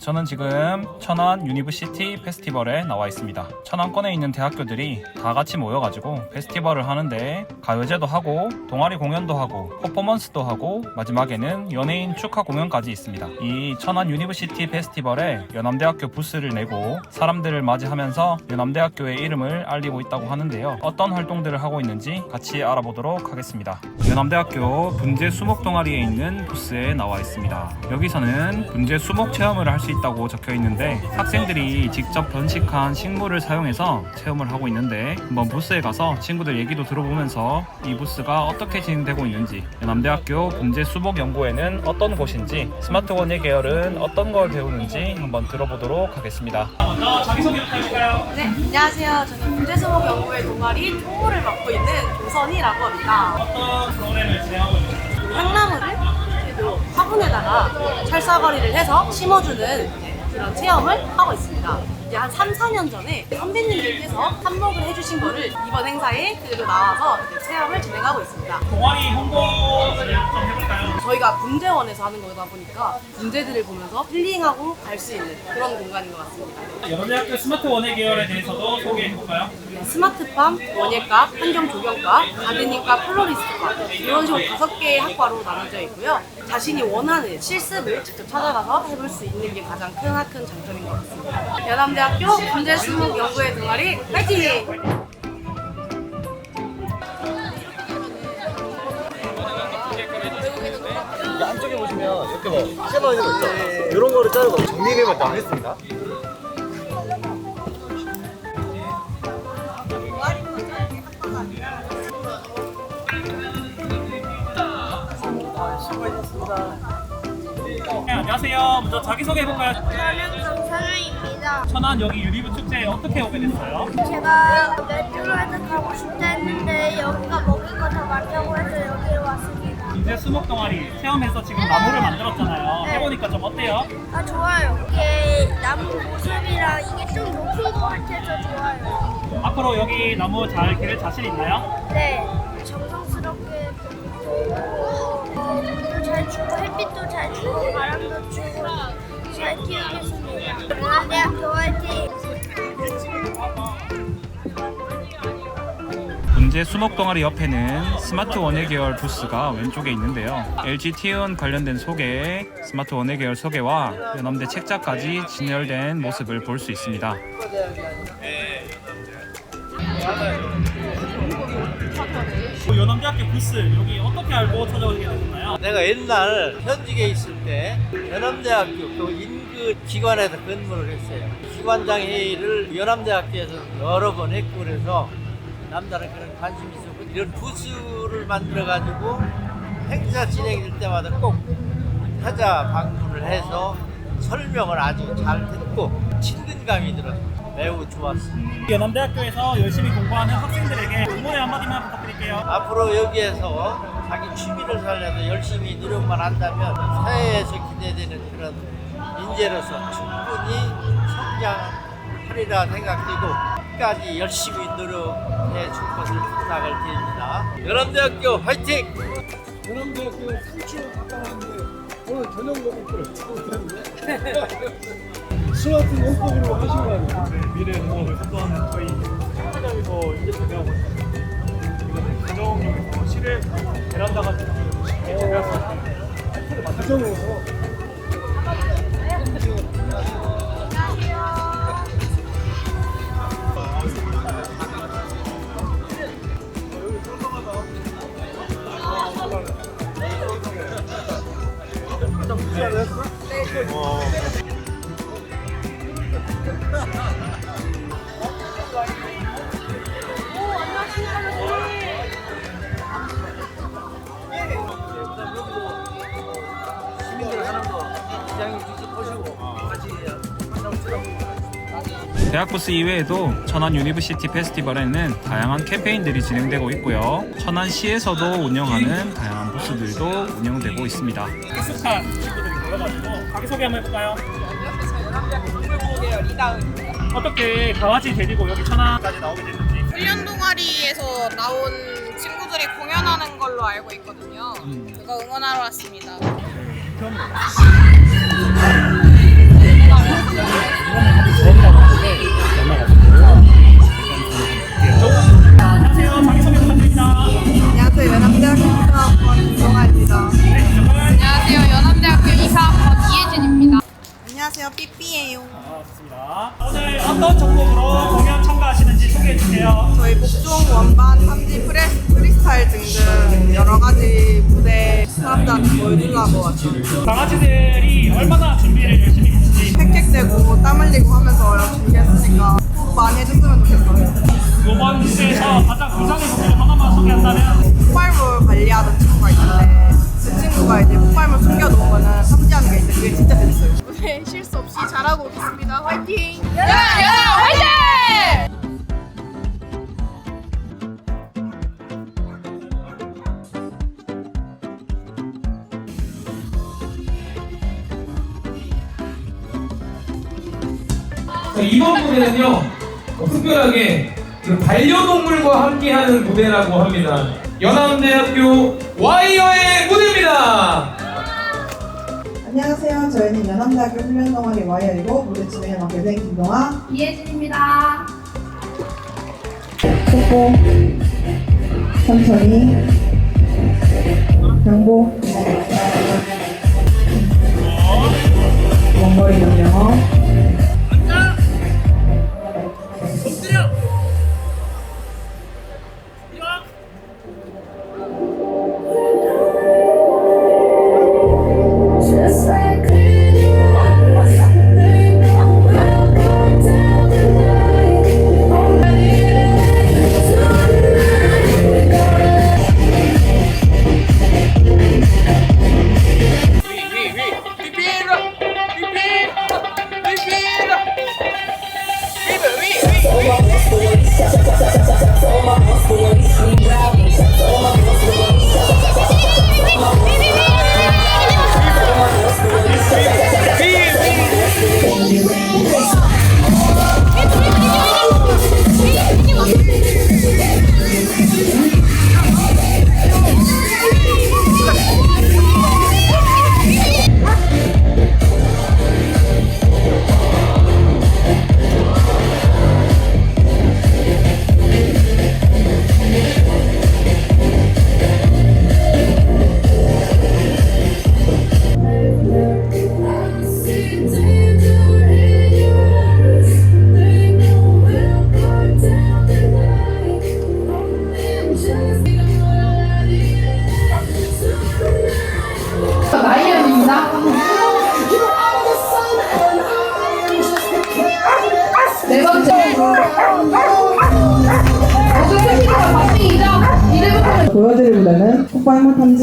저는 지금 천안 유니버시티 페스티벌에 나와 있습니다. 천안권에 있는 대학교들이 다 같이 모여가지고 페스티벌을 하는데 가요제도 하고 동아리 공연도 하고 퍼포먼스도 하고 마지막에는 연예인 축하 공연까지 있습니다. 이 천안 유니버시티 페스티벌에 연암대학교 부스를 내고 사람들을 맞이하면서 연암대학교의 이름을 알리고 있다고 하는데요. 어떤 활동들을 하고 있는지 같이 알아보도록 하겠습니다. 연암대학교 분재 수목 동아리에 있는 부스에 나와 있습니다. 여기서는 분재 수목 체험을 할 수 있다고 적혀 있는데 학생들이 직접 번식한 식물을 사용해서 체험을 하고 있는데 한번 부스에 가서 친구들 얘기도 들어보면서 이 부스가 어떻게 진행되고 있는지 연암대학교 분재 수목 연구회는 어떤 곳인지 스마트 원예 계열은 어떤 걸 배우는지 한번 들어보도록 하겠습니다. 먼저 자기소개 부탁드릴까요? 네, 안녕하세요. 저는 문제수목 연구회 동아리 통호를 맡고 있는 조선이라고 합니다. 어떤 프로그램을 진행하고 있는지 향나무를 그래도 철사거리를 해서 심어주는 그런 체험을 하고 있습니다. 이제 한 3, 4년 전에 선배님들께서 한몫을 해주신 거를 이번 행사에 그대로 나와서 이제 체험을 진행하고 있습니다. 동아리 홍보를 좀 해볼까요? 저희가 분재원에서 하는 거다 보니까 분재들을 보면서 힐링하고 갈 수 있는 그런 공간인 것 같습니다. 연암대학교 스마트 원예 계열에 대해서도 소개해볼까요? 스마트팜, 원예과, 환경조경과, 가드닝과, 플로리스트과 이런 식으로 다섯 개의 학과로 나눠져 있고요. 자신이 원하는 실습을 직접 찾아가서 해볼 수 있는 게 가장 큰, 큰 장점인 것 같습니다. 연암대학교 분재수목 연구회 동아리! 이게 안쪽에 보시면 이렇게 뭐거 있죠? 이런 거를 자르고 정리를 다 하겠습니다. 네, 안녕하세요. 먼저 자기소개 해볼까요? 저는 정선우입니다. 천안 여기 유리부 축제에 어떻게 오게 됐어요? 제가 메트로에서 가고 싶다 했는데 여기가 먹을 거다 많다고 해서 여기에 왔습니다. 이제 수목 동아리 체험해서 지금 나무를 만들었잖아요. 네. 해보니까 좀 어때요? 아 좋아요. 이게 나무 모습이랑 이게 좀 높은 것 같아서 좋아요. 앞으로 여기 나무 잘 기를 자신 있나요? 네, 정성스럽게 주고 햇빛도 잘 주고 바람도 주고 잘 키우겠습니다. 대학교 화이팅! 분재 수목 동아리 옆에는 스마트 원예 계열 부스가 왼쪽에 있는데요. LG 티운 관련된 소개, 스마트 원예 계열 소개와 연암대 책자까지 진열된 모습을 볼 수 있습니다. 연암대학교 부스 여기 어떻게 알고 찾아오게 되셨나요? 내가 옛날 현직에 있을 때 연암대학교 그 인근 기관에서 근무를 했어요. 기관장 회의를 연암대학교에서 여러 번 했고 그래서 남다른 그런 관심이 있었고 이런 부스를 만들어 가지고 행사 진행될 때마다 꼭 찾아 방문을 해서 설명을 아주 잘 듣고 친근감이 들어서 매우 좋았습니다. 연암대학교에서 열심히 공부하는 학생들에게 응원의 한마디만 부탁드 릴게요. 앞으로 여기에서 자기 취미를 살려서 열심히 노력만 한다면 사회에서 기대되는 그런 인재로서 충분히 성장하리라 생각되고 끝까지 열심히 노력해 줄 것을 부탁을 드립니다. 연암대학교 화이팅! 연암대학교 상추 왔는데 오늘 저녁 먹을 걸 찍었는데 스마트 원법으로 하신 거 아니에요? 미래 농업을 선도하는 저희 사장에서 이제 준비하고 있습니다. 이거는 가정용에서 실외 베란다 같은 거 쉽게 준비할 수 있는 가정으로 시민 대학 부스 이외에도 천안 유니버시티 페스티벌에는 다양한 캠페인들이 진행되고 있고요. 천안시에서도 운영하는 다양한 부스들도 운영되고 있습니다. 익숙한 친구들이 모여가지고 자기소개 한번 해볼까요? 어떻게 강아지 데리고 여기 천안까지 나오게 됐는지 훈련 동아리에서 나온 친구들이 공연하는 걸로 알고 있거든요. 그거 응원하러 왔습니다. 안녕하세요. 연합대학교 국사학번 김정아입니다. 안녕하세요. 연합대학교 이사학번 이혜진입니다. 안녕하세요. 삐삐예요. 반갑습니다. 오늘 어떤 종목으로 공연 소개해 주세요. 저희 목종 원반 탐지 프레, 프리스타일 등등 여러 가지 무대 사람들한테 보여주려고 왔죠. 강아지들이 얼마나 준비를 열심히 했는지 획획되고 땀 흘리고 하면서 준비했으니까 꼭 많이 해줬으면 좋겠어요. 이번 무대에서 가장 인상의 무대를 하나만 소개한다면 폭발물 관리하던 친구가 있는데 그 친구가 이제 폭발물 숨겨놓은 거는 탐지하는 게 있는데 그게 진짜 재밌어요. 네, 실수 없이 잘하고 오겠습니다. 화이팅! 연합! 자, 이번 무대는요 어, 특별하게 그 반려동물과 함께하는 무대라고 합니다. 연암대학교 와이어의 무대입니다. 안녕하세요. 저희는 연암대학교 훈련동아리 와이어이고 무대 진행을 맡게 된 김동아, 이혜진입니다. 속보, 천천히, 경보, 원거리 명령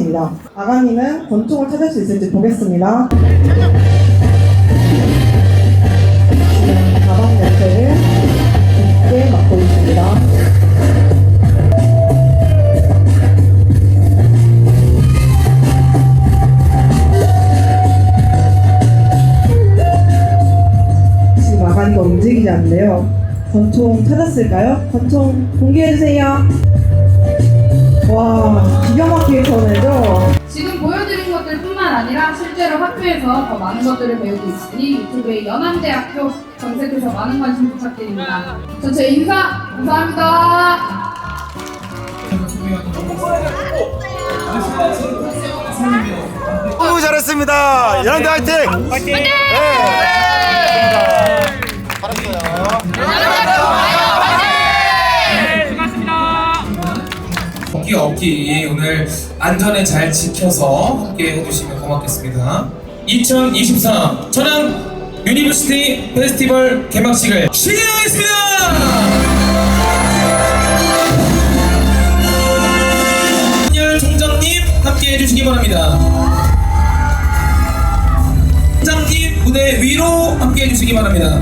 탐지입니다. 아가님은 권총을 찾을 수 있을지 보겠습니다. 지금 가방 옆에를 깊게 막고 있습니다. 지금 아가니가 움직이지 않는데요. 권총 찾았을까요? 권총 공개해주세요. 와, 기가 막히게 전해죠? 지금 보여드린 것들뿐만 아니라 실제로 학교에서 더 많은 것들을 배우고 있으니 유튜브에 연암대학교 검색해서 많은 관심 부탁드립니다. 전체 인사 감사합니다. 너무 잘했습니다. 연합대 화이팅! 화이팅! 네, 어깨 오늘 안전에 잘 지켜서 함께 해주시면 고맙겠습니다. 2023 천안 유니버시티 페스티벌 개막식을 시작하겠습니다. 한열 총장님 함께 해주시기 바랍니다. 총장님 무대 위로 함께 해주시기 바랍니다.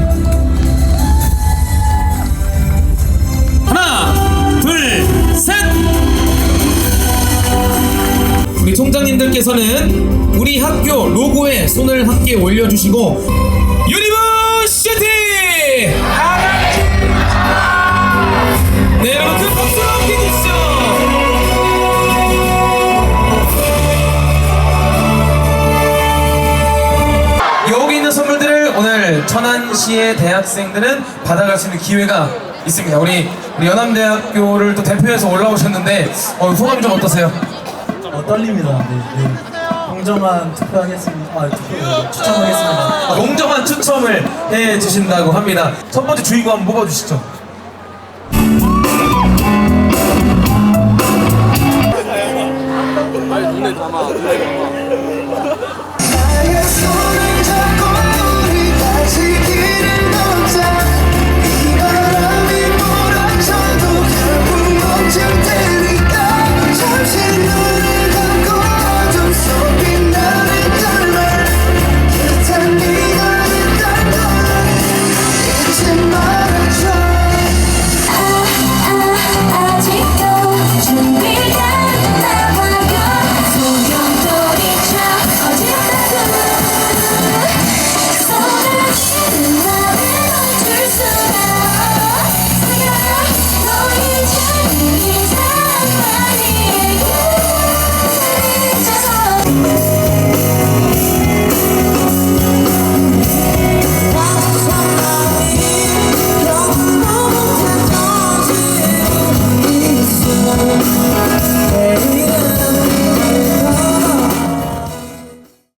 셋. 우리 총장님들께서는 우리 학교 로고에 손을 함께 올려주시고 유니버시티! 네 여러분 큰 박수로 함께 해주시죠 여기 있는 선물들을 오늘 천안시의 대학생들은 받아갈 수 있는 기회가 있습니다. 우리, 우리 연암대학교를 또 대표해서 올라오셨는데 어, 소감이 좀 어떠세요? 어, 떨립니다. 네, 네. 공정한 투표하겠습니다. 아, 투표 추천하겠습니다. 공정한 추첨을 해 주신다고 합니다. 첫 번째 주인공 한번 뽑아주시죠.